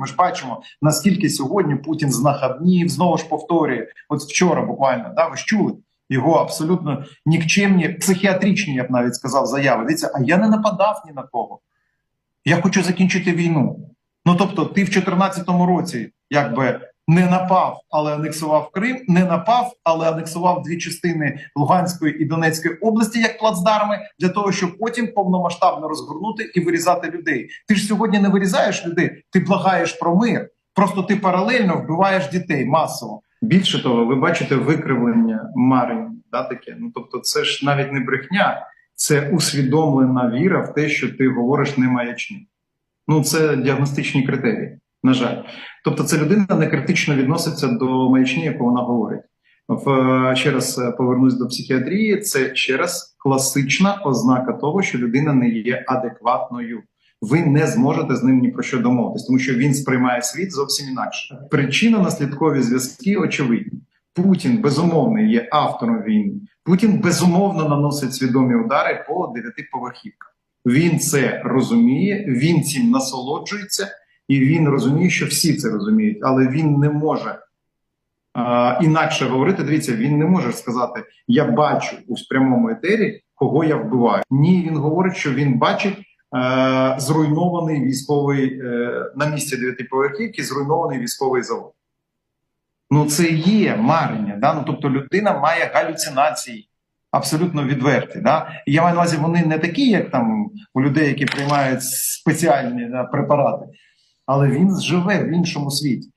Ми ж бачимо, наскільки сьогодні Путін знахабнів, знову ж повторює. От вчора буквально, да, ви ж чули його абсолютно нікчемні, психіатричні, я б навіть сказав, заяви. Дивіться, а я не нападав ні на кого. Я хочу закінчити війну. Ну тобто, ти в 2014 році якби не напав, але анексував Крим, не напав, але анексував дві частини Луганської і Донецької області як плацдарми для того, щоб потім повномасштабно розгорнути і вирізати людей. Ти ж сьогодні не вирізаєш людей, ти благаєш про мир. Просто ти паралельно вбиваєш дітей масово. Більше того, ви бачите викривлення марень, да, таке. Ну тобто, це ж навіть не брехня, це усвідомлена віра в те, що ти говориш не маячні. Ну це діагностичні критерії. На жаль, тобто, це людина не критично відноситься до маячні, яку вона говорить. В ще раз е, повернусь до психіатрії. Це ще раз класична ознака того, що людина не є адекватною. Ви не зможете з ним ні про що домовитись, тому що він сприймає світ зовсім інакше. Причинно-наслідкові зв'язки очевидні. Путін безумовно є автором війни. Путін безумовно наносить свідомі удари по дев'ятиповерхівках. Він це розуміє, він цим насолоджується, і він розуміє, що всі це розуміють, але він не може а, інакше говорити. Дивіться, він не може сказати: Я бачу у прямому етері, кого я вбиваю. Ні, він говорить, що він бачить е, зруйнований військовий е, на місці дев'ятиповерхівки, зруйнований військовий завод. Ну, це є марення. Да? Ну, тобто людина має галюцинації абсолютно відверті. Да? І я маю на увазі, вони не такі, як там у людей, які приймають спеціальні да, препарати, але він живе в іншому світі.